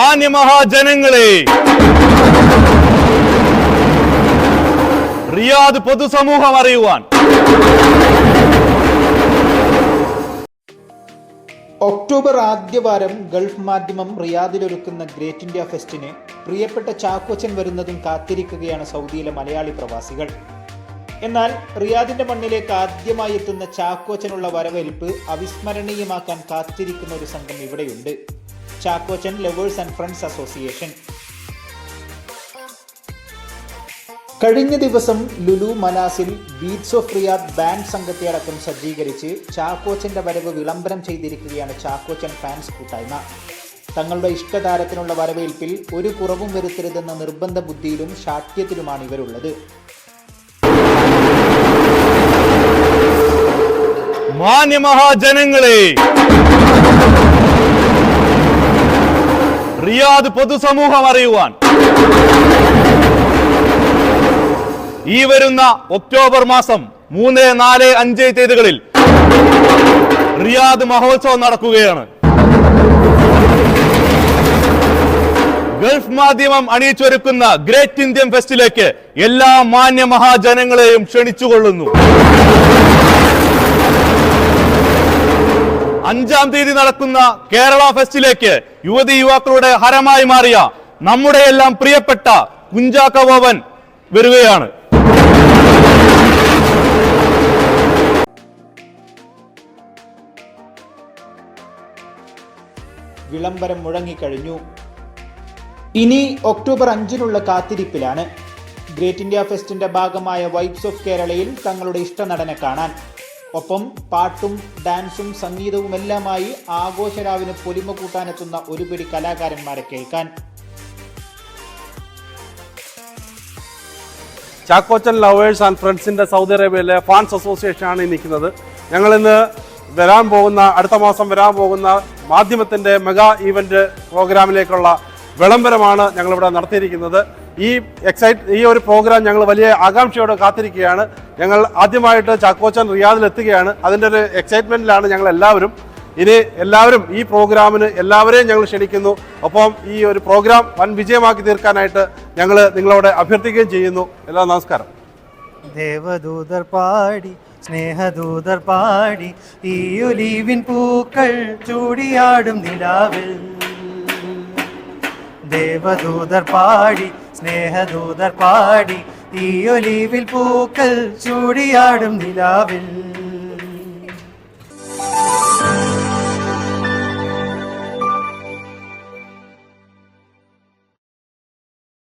മാന്യമഹാജനങ്ങളെ. Riyadh പൊതുസമൂഹം അറിയുവാൻ. October ആദ്യവാരം ഗൾഫ് മാധ്യമം റിയാദിലൊരുക്കുന്ന ഗ്രേറ്റ് ഇന്ത്യ ഫെസ്റ്റിന് പ്രിയപ്പെട്ട ചാക്കോച്ചൻ വരുന്നതും കാത്തിരിക്കുകയാണ് സൗദിയിലെ മലയാളി പ്രവാസികൾ. എന്നാൽ റിയാദിന്റെ മണ്ണിലേക്ക് ആദ്യമായി എത്തുന്ന ചാക്കോച്ചനുള്ള വരവേൽപ്പ് അവിസ്മരണീയമാക്കാൻ കാത്തിരിക്കുന്ന ഒരു സംഘം ഇവിടെയുണ്ട്. Chakochan lovers and friends association കഴിഞ്ഞ ദിവസം ലുലു മനാസിൽ ബീറ്റ്സ് ഓഫ് റിയാദ് ബാൻഡ് സംഘത്തെ അടക്കം സജ്ജീകരിച്ച് ചാക്കോച്ചന്റെ വരവ് വിളംബരം ചെയ്തിരിക്കുകയാണ് ചാക്കോച്ചൻ ഫാൻസ് കൂട്ടായ്മ. തങ്ങളുടെ ഇഷ്ടതാരത്തിനുള്ള വരവേൽപ്പിൽ ഒരു കുറവും വരുത്തരുതെന്ന നിർബന്ധ ബുദ്ധിയിലും ശാഠ്യത്തിലുമാണ് ഇവരുള്ളത്. മാന്യമഹാജനങ്ങളെ! റിയാദ് പൊതുസമൂഹം അറിയുവാൻ. ഈ വരുന്ന ഒക്ടോബർ മാസം മൂന്ന് നാല് അഞ്ച് തീയതികളിൽ റിയാദ് മഹോത്സവം നടക്കുകയാണ്. ഗൾഫ് മാധ്യമം അണിയിച്ചൊരുക്കുന്ന ഗ്രേറ്റ് ഇന്ത്യൻ ഫെസ്റ്റിലേക്ക് എല്ലാ മാന്യ മഹാജനങ്ങളെയും ക്ഷണിച്ചുകൊള്ളുന്നു. അഞ്ചാം തീയതി നടക്കുന്ന കേരള ഫെസ്റ്റിലേക്ക് യുവതി യുവാക്കളുടെ ഹരമായി മാറിയ നമ്മുടെ എല്ലാം പ്രിയപ്പെട്ട കുഞ്ചാക്ക വരികയാണ്. വിളംബരം മുഴങ്ങിക്കഴിഞ്ഞു. ഇനി ഒക്ടോബർ അഞ്ചിനുള്ള കാത്തിരിപ്പിലാണ്. ഗ്രേറ്റ് ഇന്ത്യ ഫെസ്റ്റിന്റെ ഭാഗമായ വൈബ്സ് ഓഫ് കേരളയിൽ തങ്ങളുടെ ഇഷ്ടനടനെ കാണാൻ. ഒപ്പം പാട്ടും ഡാൻസും സംഗീതവും എല്ലാമായി ആഘോഷരാവിന് പൊലിമ കൂട്ടാനെത്തുന്ന ഒരുപിടി കലാകാരന്മാരെ കേൾക്കാൻ. ചാക്കോച്ചൻ ലവേഴ്സ് ആൻഡ് ഫ്രണ്ട്സിന്റെ സൗദി അറേബ്യയിലെ ഫാൻസ് അസോസിയേഷൻ ആണ് നിൽക്കുന്നത്. ഞങ്ങൾ ഇന്ന് വരാൻ പോകുന്ന അടുത്ത മാസം വരാൻ പോകുന്ന മാധ്യമത്തിന്റെ മെഗാ ഈവന്റ് പ്രോഗ്രാമിലേക്കുള്ള വിളംബരമാണ് ഞങ്ങളിവിടെ നടത്തിയിരിക്കുന്നത്. ഈ എക്സൈറ്റ് ഈ ഒരു പ്രോഗ്രാം ഞങ്ങൾ വലിയ ആകാംക്ഷയോടെ കാത്തിരിക്കുകയാണ്. ഞങ്ങൾ ആദ്യമായിട്ട് ചാക്കോച്ചൻ റിയാദിൽ എത്തുകയാണ്. അതിന്റെ ഒരു എക്സൈറ്റ്മെന്റിലാണ് ഞങ്ങൾ എല്ലാവരും. ഇനി എല്ലാവരും ഈ പ്രോഗ്രാമിന് എല്ലാവരെയും ഞങ്ങൾ ക്ഷണിക്കുന്നു. ഒപ്പം ഈ ഒരു പ്രോഗ്രാം വൻ വിജയമാക്കി തീർക്കാനായിട്ട് ഞങ്ങൾ നിങ്ങളോട് അഭ്യർത്ഥിക്കുകയും ചെയ്യുന്നു. എല്ലാ നമസ്കാരം. ദേവദൂതർ പാടി സ്നേഹദൂതർ പാടി ഈ ഒലീവിൻ പൂക്കൾ ചൂടിയാടും നിലാവിൽ. ദേവദൂതർ പാടി സ്നേഹദൂതർ പാടി ഈ ഒലീവിൽ പൂക്കൾ ചൂടിയാടും നിലാവിൽ.